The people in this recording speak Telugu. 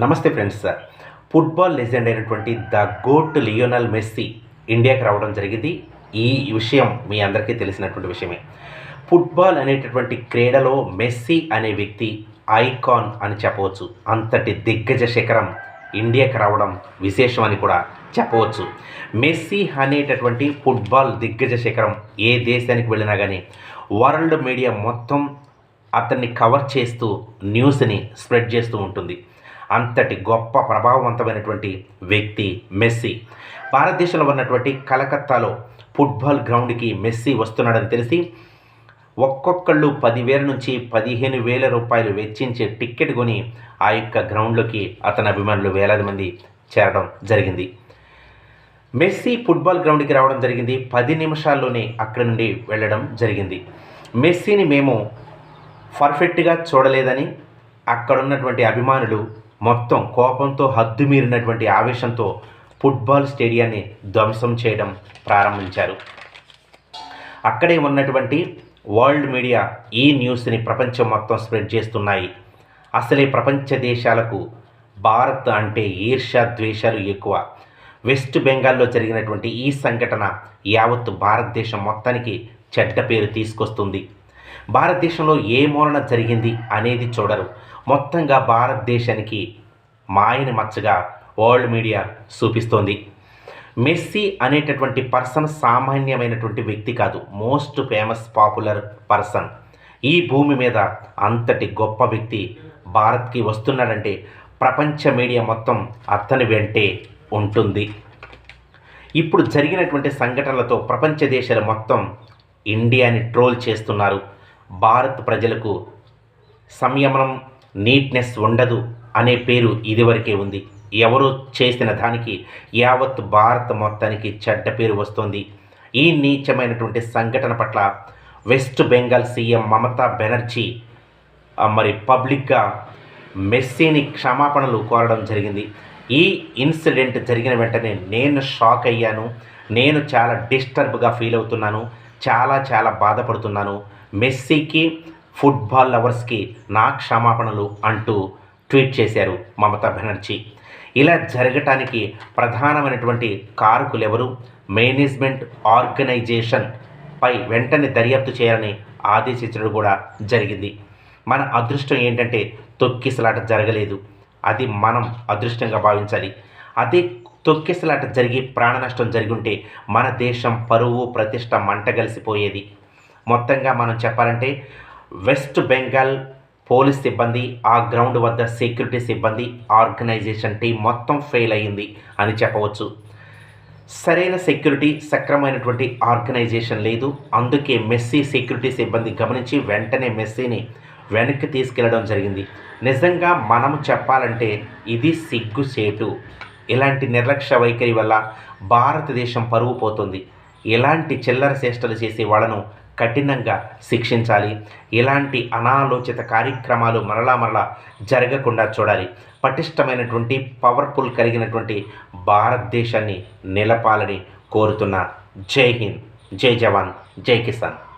నమస్తే ఫ్రెండ్స్ ఫుట్బాల్ లెజెండ్ అయినటువంటి ద గోట్ లియోనల్ మెస్సీ ఇండియాకి రావడం జరిగింది. ఈ విషయం మీ అందరికీ తెలిసినటువంటి విషయమే. ఫుట్బాల్ అనేటటువంటి క్రీడలో మెస్సీ అనే వ్యక్తి ఐకాన్ అని చెప్పవచ్చు. అంతటి దిగ్గజ శిఖరం ఇండియాకి రావడం విశేషం అని కూడా చెప్పవచ్చు. మెస్సీ అనేటటువంటి ఫుట్బాల్ దిగ్గజ శిఖరం ఏ దేశానికి వెళ్ళినా కానీ వరల్డ్ మీడియా మొత్తం అతన్ని కవర్ చేస్తూ న్యూస్ని స్ప్రెడ్ చేస్తూ ఉంటుంది. అంతటి గొప్ప ప్రభావవంతమైనటువంటి వ్యక్తి మెస్సీ. భారతదేశంలో ఉన్నటువంటి కలకత్తాలో ఫుట్బాల్ గ్రౌండ్కి మెస్సీ వస్తున్నాడని తెలిసి ఒక్కొక్కళ్ళు పదివేల నుంచి పదిహేను వేల రూపాయలు వెచ్చించే టిక్కెట్ కొని ఆ యొక్క గ్రౌండ్లోకి అతని అభిమానులు వేలాది మంది చేరడం జరిగింది. మెస్సీ ఫుట్బాల్ గ్రౌండ్కి రావడం జరిగింది. పది నిమిషాల్లోనే అక్కడి నుండి వెళ్ళడం జరిగింది. మెస్సీని మేము పర్ఫెక్ట్గా చూడలేదని అక్కడున్నటువంటి అభిమానులు మొత్తం కోపంతో హద్దుమీరినటువంటి ఆవేశంతో ఫుట్బాల్ స్టేడియాన్ని ధ్వంసం చేయడం ప్రారంభించారు. అక్కడే ఉన్నటువంటి వరల్డ్ మీడియా ఈ న్యూస్ని ప్రపంచం మొత్తం స్ప్రెడ్ చేస్తున్నాయి. అసలే ప్రపంచ దేశాలకు భారత్ అంటే ఈర్ష్య ద్వేషాలు ఎక్కువ. వెస్ట్ బెంగాల్లో జరిగినటువంటి ఈ సంఘటన యావత్ భారతదేశం మొత్తానికి చెడ్డ పేరు తీసుకొస్తుంది. భారతదేశంలో ఏ మూలన జరిగింది అనేది చూడరు. మొత్తంగా భారతదేశానికి మాయని మచ్చగా వరల్డ్ మీడియా చూపిస్తోంది. మెస్సీ అనేటటువంటి పర్సన్ సామాన్యమైనటువంటి వ్యక్తి కాదు మోస్ట్ ఫేమస్ పాపులర్ పర్సన్. ఈ భూమి మీద అంతటి గొప్ప వ్యక్తి భారత్కి వస్తున్నాడంటే ప్రపంచ మీడియా మొత్తం అతని వెంటే ఉంటుంది. ఇప్పుడు జరిగినటువంటి సంఘటనలతో ప్రపంచ దేశాలు మొత్తం ఇండియాని ట్రోల్ చేస్తున్నారు. భారత్ ప్రజలకు సంయమనం నీట్నెస్ ఉండదు అనే పేరు ఇదివరకే ఉంది. ఎవరు చేసిన దానికి యావత్ భారత్ మొత్తానికి చెడ్డ పేరు వస్తుంది. ఈ నీచమైనటువంటి సంఘటన పట్ల వెస్ట్ బెంగాల్ సీఎం మమతా బెనర్జీ మరి పబ్లిక్గా మెస్సీని క్షమాపణలు కోరడం జరిగింది. ఈ ఇన్సిడెంట్ జరిగిన వెంటనే నేను షాక్ అయ్యాను. నేను చాలా డిస్టర్బ్గా ఫీల్ అవుతున్నాను. చాలా చాలా బాధపడుతున్నాను. మెస్సీకి ఫుట్బాల్ లవర్స్కి నా క్షమాపణలు అంటూ ట్వీట్ చేశారు మమతా బెనర్జీ. ఇలా జరగటానికి ప్రధానమైనటువంటి కారకులు ఎవరు మేనేజ్మెంట్ ఆర్గనైజేషన్ పై వెంటనే దర్యాప్తు చేయాలని ఆదేశించడం కూడా జరిగింది. మన అదృష్టం ఏంటంటే తొక్కిసలాట జరగలేదు. అది మనం అదృష్టంగా భావించాలి. అదే తొక్కిసలాట జరిగి ప్రాణ నష్టం జరిగి ఉంటే మన దేశం పరువు ప్రతిష్ట మంటగలిసిపోయేది. మొత్తంగా మనం చెప్పాలంటే వెస్ట్ బెంగాల్ పోలీస్ సిబ్బంది ఆ గ్రౌండ్ వద్ద సెక్యూరిటీ సిబ్బంది ఆర్గనైజేషన్ టీం మొత్తం ఫెయిల్ అయ్యింది అని చెప్పవచ్చు. సరైన సెక్యూరిటీ సక్రమైనటువంటి ఆర్గనైజేషన్ లేదు. అందుకే మెస్సీ సెక్యూరిటీ సిబ్బంది గమనించి వెంటనే మెస్సీని వెనక్కి తీసుకెళ్ళడం జరిగింది. నిజంగా మనము చెప్పాలంటే ఇది సిగ్గుసేటు ఇలాంటి నిర్లక్ష్య వైఖరి వల్ల భారతదేశం పరువు పోతుంది. ఇలాంటి చిల్లర చేష్టలు చేసే వాళ్ళను కఠినంగా శిక్షించాలి. ఇలాంటి అనాలోచిత కార్యక్రమాలు మరలా మరలా జరగకుండా చూడాలి. పటిష్టమైనటువంటి పవర్ఫుల్ కలిగినటువంటి భారతదేశాన్ని నిలపాలని కోరుతున్న. జై హింద్. జై జవాన్. జై కిసాన్.